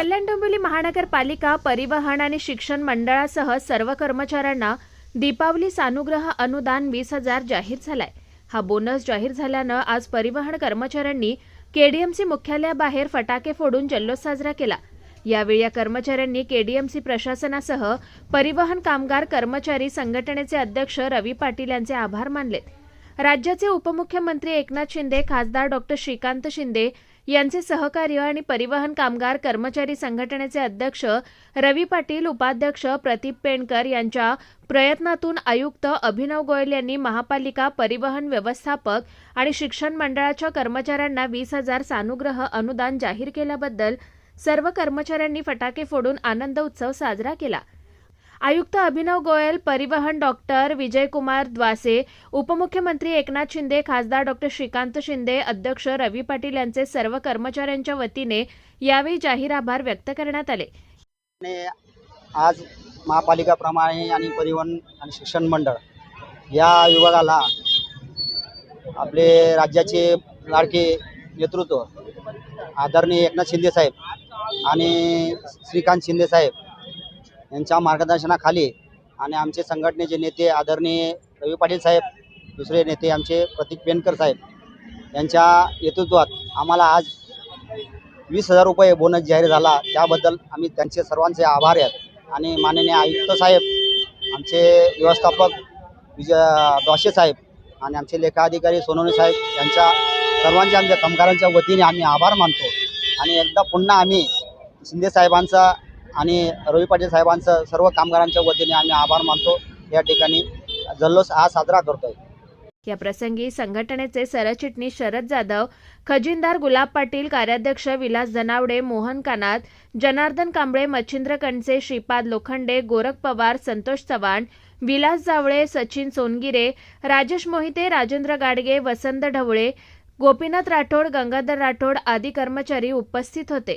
कल्याण डोंबिवली महानगरपालिका परिवहन आणि शिक्षण मंडळासह सर्व कर्मचाऱ्यांना दीपावली सानुग्रह अनुदान वीस हजार जाहीर झालाय. हा बोनस जाहीर झाल्यानं आज परिवहन कर्मचाऱ्यांनी केडीएमसी मुख्यालयाबाहेर फटाके फोडून जल्लोष साजरा केला. यावेळी या कर्मचाऱ्यांनी केडीएमसी प्रशासनासह परिवहन कामगार कर्मचारी संघटनेचे अध्यक्ष रवी पाटील यांचे आभार मानलेत. राज्याचे उपमुख्यमंत्री एकनाथ शिंदे खासदार डॉक्टर श्रीकांत शिंदे यांचे सहकार्य आणि परिवहन कामगार कर्मचारी संघटनेचे अध्यक्ष रवी पाटील उपाध्यक्ष प्रदीप पेणकर यांच्या प्रयत्नातून आयुक्त अभिनव गोयल यांनी महापालिका परिवहन व्यवस्थापक आणि शिक्षण मंडळाच्या कर्मचाऱ्यांना वीस हजार सानुग्रह अनुदान जाहीर केल्याबद्दल सर्व कर्मचाऱ्यांनी फटाके फोडून आनंद उत्सव साजरा केला. आयुक्त अभिनव गोयल परिवहन डॉक्टर विजयकुमार द्वासे उपमुख्यमंत्री एकनाथ शिंदे खासदार डॉक्टर श्रीकांत शिंदे अध्यक्ष रवी पाटील यांचे सर्व कर्मचाऱ्यांच्या वतीने यावेळी जाहीर आभार व्यक्त करण्यात आले. आज आज महापालिकाप्रमाणे आणि परिवहन आणि शिक्षण मंडळ या विभागाला आपले राज्याचे लाडके नेतृत्व आदरणीय एकनाथ शिंदे साहेब आणि श्रीकांत शिंदे साहेब यांच्या मार्गदर्शनाखाली आणि आमचे संघटनेचे नेते आदरणीय रवी पाटील साहेब दुसरे नेते आमचे प्रतीक पेनकर साहेब यांच्या नेतृत्वात आम्हाला आज वीस हजार रुपये बोनस जाहीर झाला. त्याबद्दल आम्ही त्यांचे सर्वांचे आभार आहेत आणि माननीय आयुक्त साहेब आमचे व्यवस्थापक विजय दोशे साहेब आणि आमचे लेखाधिकारी सोनवणे साहेब यांच्या सर्वांच्या आमच्या कामगारांच्या वतीने आम्ही आभार मानतो. आणि एकदा पुन्हा आम्ही शिंदे साहेबांचा आणि रवी पाटील साहेबांचं सर्व कामगारांच्या वतीने आम्ही आभार मानतो. या ठिकाणी जल्लोष हा साजरा करतोय. या प्रसंगी संघटनेचे सरचिटणीस शरद जाधव खजिनदार गुलाब पाटील कार्याध्यक्ष विलास जनावडे मोहन कानात जनार्दन कांबळे मच्छिंद्र कणसे श्रीपाद लोखंडे गोरख पवार संतोष चव्हाण विलास जावळे सचिन सोनगिरे राजेश मोहिते राजेंद्र गाडगे वसंत ढवळे गोपीनाथ राठोड गंगाधर राठोड आदी कर्मचारी उपस्थित होते.